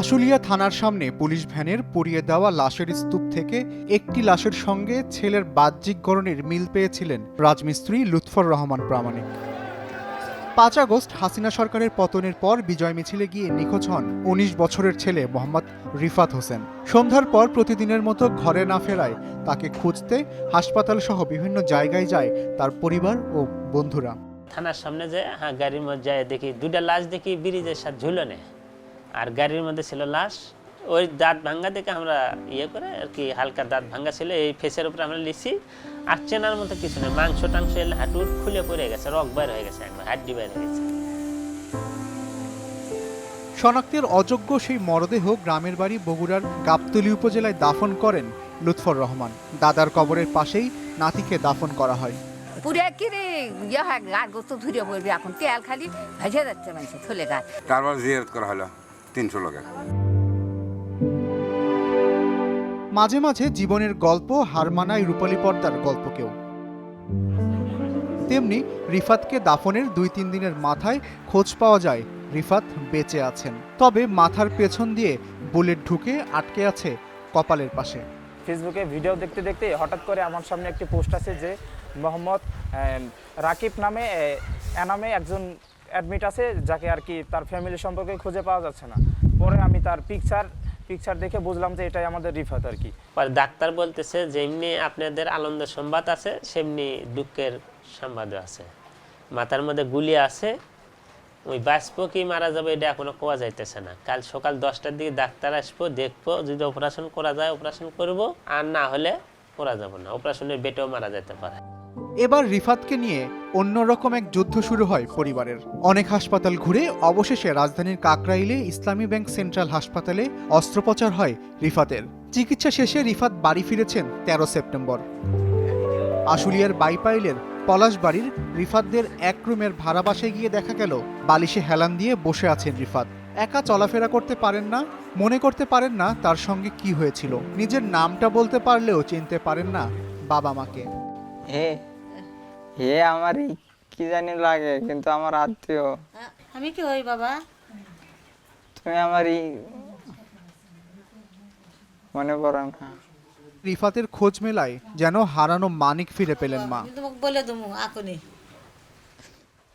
আশুলিয়া থানার সামনে পুলিশ ভ্যানের পুড়িয়ে দেওয়া লাশের স্তূপ থেকে একটি লাশের সঙ্গে ছেলের বাহ্যিক গড়নের মিল পেয়েছিলেন রাজমিস্ত্রি লুৎফর রহমান প্রামাণিক। পাঁচ আগস্ট হাসিনা সরকারের পতনের পর বিজয় মিছিলে গিয়ে নিখোঁজ হন উনিশ বছরের ছেলে মোহাম্মদ রিফাত হোসেন। সন্ধ্যার পর প্রতিদিনের মতো ঘরে না ফেরায় তাকে খুঁজতে হাসপাতাল সহ বিভিন্ন জায়গায় যায় তার পরিবার ও বন্ধুরা। থানার সামনে যায় হ্যাঁ গাড়ির মধ্যে যায় দেখি দুটা লাশ দেখি, ব্রিজের সাথে ঝুলনে। আর গাড়ির মধ্যে ছিল লাশ। ওই দাঁত ভাঙ্গা দেখে আমরা ইয়ে করে আর কি হালকা দাঁত ভাঙ্গা ছিল এই ফেসের উপরে আমরা লিখছি আর চেনার মতো কিছু নেই। মাংস টাংস এলে হাঁটুর খুলে পড়ে গেছে রক বাইর হয়ে গেছে একবার হাড্ডি বাইর হয়ে গেছে। শনাক্তের অযোগ্য সেই মরদেহ গ্রামের বাড়ি বগুড়ার গাবতলী উপজেলায় দাফন করেন লুৎফর রহমান। দাদার কবরের পাশেই নাতিকে দাফন করা হয়। পুরে কিরে ইয়ে হয় গাছ গোস্ত ধুরে পড়বে এখন তেল খালি ভেসে যাচ্ছে মানুষ থলে গাছ তারপর জিয়ারত করা হলো। তিনশো লোকের মাঝে মাঝে জীবনের গল্প হার মানায় রূপালী পর্দার গল্পকেও তেমনি রিফাতকে দাফনের দুই তিন দিনের মাথায় খোঁজ পাওয়া যায় রিফাত বেঁচে আছেন। তবে মাথার পেছন দিয়ে বুলেট ঢুকে আটকে আছে কপালের পাশে। ফেসবুকে ভিডিও দেখতে দেখতে হঠাৎ করে আমার সামনে একটি পোস্ট আছে যে মোহাম্মদ রাকিব নামে নামে একজন অ্যাডমিট আছে, যাকে আর কি তার ফ্যামিলি সম্পর্কে খুঁজে পাওয়া যাচ্ছে না। পরে আমি তার পিকচার পিকচার দেখে বুঝলাম যে এটাই আমাদের রিফাত আর কি। পরে ডাক্তার বলতেছে, যেমনি আপনাদের আনন্দের সংবাদ আছে, সেমনি দুঃখের সংবাদও আছে। মাথার মধ্যে গুলি আছে, ওই বাঁচবো কি মারা যাবে এটা এখনও কোয়া যাইতেছে না। কাল সকাল দশটার দিকে ডাক্তার আসব, দেখব, যদি অপারেশন করা যায় অপারেশন করব, আর না হলে করা যাবে না। অপারেশনের বেটেও মারা যেতে পারে। এবার রিফাতকে নিয়ে অন্যরকম এক যুদ্ধ শুরু হয় পরিবারের। অনেক হাসপাতাল ঘুরে অবশেষে রাজধানীর কাকরাইলে ইসলামী ব্যাংক সেন্ট্রাল হাসপাতালে অস্ত্রোপচার হয় রিফাতের। চিকিৎসা শেষে রিফাত বাড়ি ফিরেছেন তেরো সেপ্টেম্বর। আশুলিয়ার বাইপাইলের পলাশবাড়ির রিফাতদের এক রুমের ভাড়া বাসায় গিয়ে দেখা গেল, বালিশে হেলান দিয়ে বসে আছেন রিফাত। একা চলাফেরা করতে পারেন না, মনে করতে পারেন না তার সঙ্গে কি হয়েছিল। নিজের নামটা বলতে পারলেও চিনতে পারেন না বাবা মাকে। হে হে আমারই কি জানি লাগে কিন্তু আমার আত্মীয়। আমি কি হই বাবা? তুমি আমারই মনে পড়ো না। রিফাতের খোঁজ মেলায় যেন হারানো মানিক ফিরে পেলেন মা। আমি তোমাকে বলে দেবো আকুনি।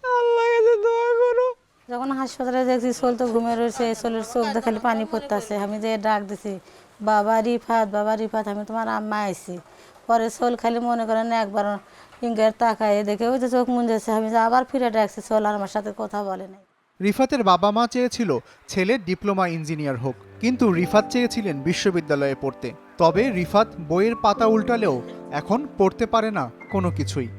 আল্লাহ কাছে দোয়া করো। যখন হাসপাতালে দেখছি সোল তো ঘুমে রয়েছে সোলের চোখ খালি পানি পড়তেছে। আমি যে ডাক দিছি বাবা রিফাত বাবা রিফাত আমি তোমার আম্মা আইছি। পরে সোল খালি মনে করেন একবার ইঙ্গের তাকায় দেখে ওই যে চোখ মুঞ্জেছে আমি আবার ফিরে ডাকছি সোল আর আমার সাথে কথা বলে নাই। রিফাতের বাবা মা চেয়েছিল ছেলে ডিপ্লোমা ইঞ্জিনিয়ার হোক কিন্তু রিফাত চেয়েছিলেন বিশ্ববিদ্যালয়ে পড়তে। তবে রিফাত বইয়ের পাতা উল্টালেও এখন পড়তে পারে না কোনো কিছুই।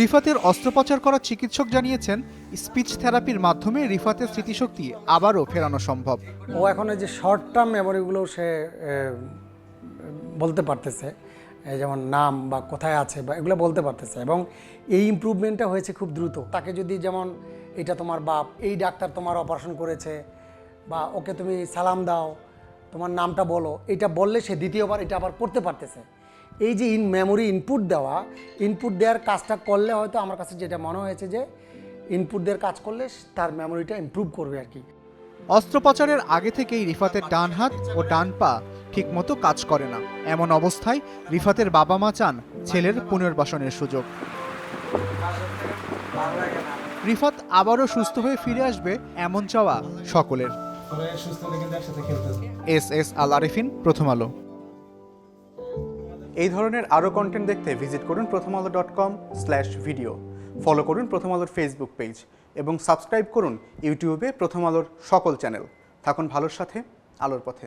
রিফাতের অস্ত্রোপচার করা চিকিৎসক জানিয়েছেন স্পিচ থেরাপির মাধ্যমে রিফাতের স্মৃতিশক্তি আবারও ফেরানো সম্ভব। ও এখন এই যে শর্ট টার্ম মেমোরিগুলো সে বলতে পারতেছে যেমন নাম বা কোথায় আছে বা এগুলো বলতে পারতেছে এবং এই ইমপ্রুভমেন্টটা হয়েছে খুব দ্রুত। তাকে যদি যেমন এটা তোমার বাপ, এই ডাক্তার তোমার অপারেশন করেছে বা ওকে তুমি সালাম দাও, তোমার নামটা বলো, এটা বললে সে দ্বিতীয়বার এটা আবার পড়তে পারতেছে। এই যে ইন মেমোরি ইনপুট দেওয়া ইনপুট দেওয়ার কাজটা করলে হয়তো আমার কাছে যেটা মনে হয়েছে যে ইনপুট দেওয়ার কাজ করলে তার মেমোরিটা ইমপ্রুভ করবে আর কি। অস্ত্রোপচারের আগে থেকেই রিফাতের ডান হাত ও ডান পা ঠিকমতো কাজ করে না। এমন অবস্থায় রিফাতের বাবা মা চান ছেলের পুনর্বাসনের সুযোগ। রিফাত আবারও সুস্থ হয়ে ফিরে আসবে এমন চাওয়া সকলের। এস এস আল আরিফিন, প্রথম আলো। এই ধরনের আরও কন্টেন্ট দেখতে ভিজিট করুন Prothom Alo dot com slash video follow করুন প্রথম আলোর ফেসবুক পেজ এবং সাবস্ক্রাইব করুন ইউটিউবে প্রথম আলোর সকল চ্যানেল থাকুন ভালোর সাথে, আলোর পথে।